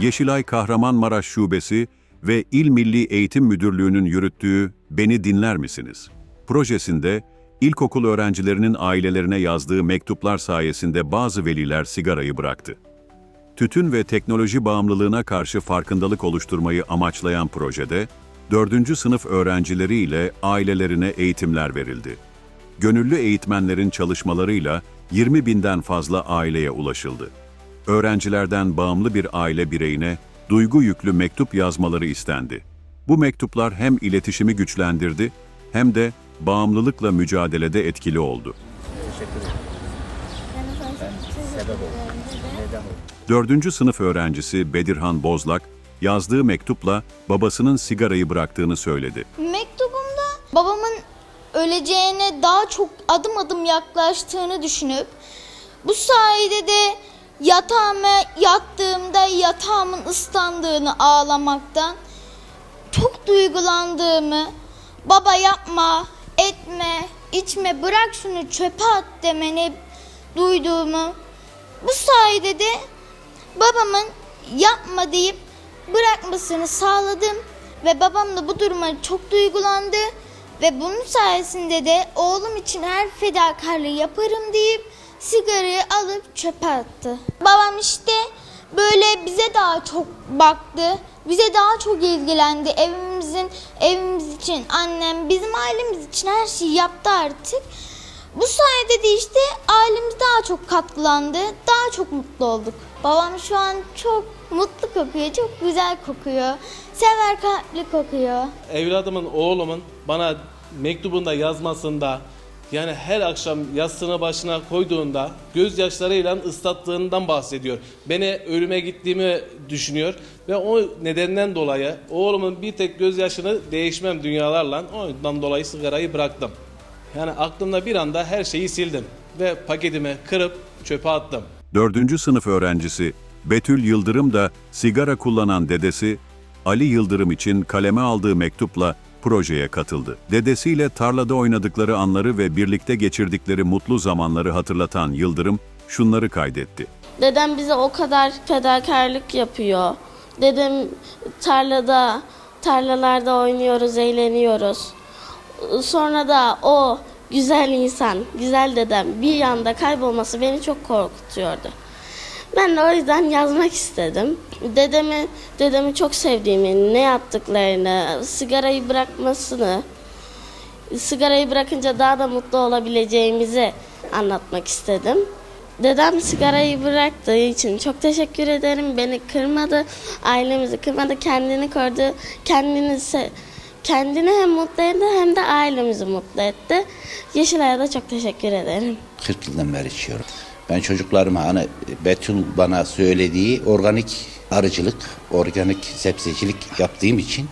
Yeşilay Kahramanmaraş Şubesi ve İl Milli Eğitim Müdürlüğü'nün yürüttüğü Beni Dinler Misiniz? projesinde ilkokul öğrencilerinin ailelerine yazdığı mektuplar sayesinde bazı veliler sigarayı bıraktı. Tütün ve teknoloji bağımlılığına karşı farkındalık oluşturmayı amaçlayan projede, 4. sınıf öğrencileri ile ailelerine eğitimler verildi. Gönüllü eğitmenlerin çalışmalarıyla 20 binden fazla aileye ulaşıldı. Öğrencilerden bağımlı bir aile bireyine duygu yüklü mektup yazmaları istendi. Bu mektuplar hem iletişimi güçlendirdi hem de bağımlılıkla mücadelede etkili oldu. Dördüncü sınıf öğrencisi Bedirhan Bozlak, yazdığı mektupla babasının sigarayı bıraktığını söyledi. Mektubumda babamın öleceğine daha çok adım adım yaklaştığını düşünüp bu sayede de yatağıma yattığımda yatağımın ıslandığını ağlamaktan çok duygulandığımı, baba yapma, etme, içme, bırak şunu çöpe at demeni duyduğumu, bu sayede de babamın yapma deyip bırakmasını sağladım ve babam da bu duruma çok duygulandı ve bunun sayesinde de oğlum için her fedakarlığı yaparım deyip sigarayı alıp çöpe attı. Babam işte böyle bize daha çok baktı. Bize daha çok ilgilendi. Evimizin evimiz için annem bizim ailemiz için her şeyi yaptı artık. Bu sayede de işte ailemiz daha çok katkılandı. Daha çok mutlu olduk. Babam şu an çok mutlu kokuyor. Çok güzel kokuyor. Sever kalpli kokuyor. evladımın, oğlumun bana mektubunda yazmasında yani her akşam yastığını başına koyduğunda gözyaşlarıyla ıslattığından bahsediyor. Beni ölüme gittiğimi düşünüyor ve o nedenden dolayı oğlumun bir tek gözyaşını değişmem dünyalarla ondan dolayı sigarayı bıraktım. Yani aklımda bir anda her şeyi sildim ve paketimi kırıp çöpe attım. Dördüncü sınıf öğrencisi Betül Yıldırım da sigara kullanan dedesi Ali Yıldırım için kaleme aldığı mektupla projeye katıldı. Dedesiyle tarlada oynadıkları anları ve birlikte geçirdikleri mutlu zamanları hatırlatan Yıldırım şunları kaydetti. Dedem bize o kadar fedakarlık yapıyor. Dedem tarlada, tarlalarda oynuyoruz, eğleniyoruz. Sonra da o güzel insan, güzel dedem bir yanda kaybolması beni çok korkutuyordu. Ben de o yüzden yazmak istedim. Dedemi, dedemi çok sevdiğimi, ne yaptıklarını, sigarayı bırakmasını, sigarayı bırakınca daha da mutlu olabileceğimizi anlatmak istedim. Dedem sigarayı bıraktığı için çok teşekkür ederim. Beni kırmadı, ailemizi kırmadı, kendini korudu, kendini kendini hem mutlu etti hem de ailemizi mutlu etti. Yeşilay'a da çok teşekkür ederim. 40 yıldan beri içiyorum. Ben çocuklarıma hani Betül bana söylediği organik arıcılık, organik sebzecilik yaptığım için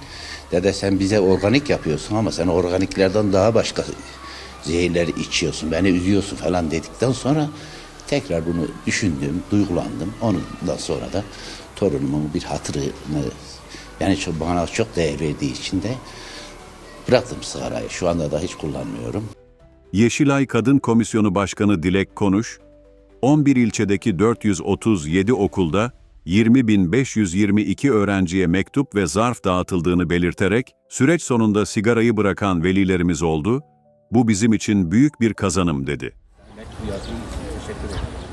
dede sen bize organik yapıyorsun ama sen organiklerden daha başka zehirleri içiyorsun, beni üzüyorsun falan dedikten sonra tekrar bunu düşündüm, duygulandım. Ondan sonra da torunumun bir hatırını yani çok, bana çok değer verdiği için de bıraktım sigarayı. Şu anda da hiç kullanmıyorum. Yeşilay Kadın Komisyonu Başkanı Dilek Konuş, 11 ilçedeki 437 okulda 20.522 öğrenciye mektup ve zarf dağıtıldığını belirterek, süreç sonunda sigarayı bırakan velilerimiz oldu, bu bizim için büyük bir kazanım dedi. Mektup.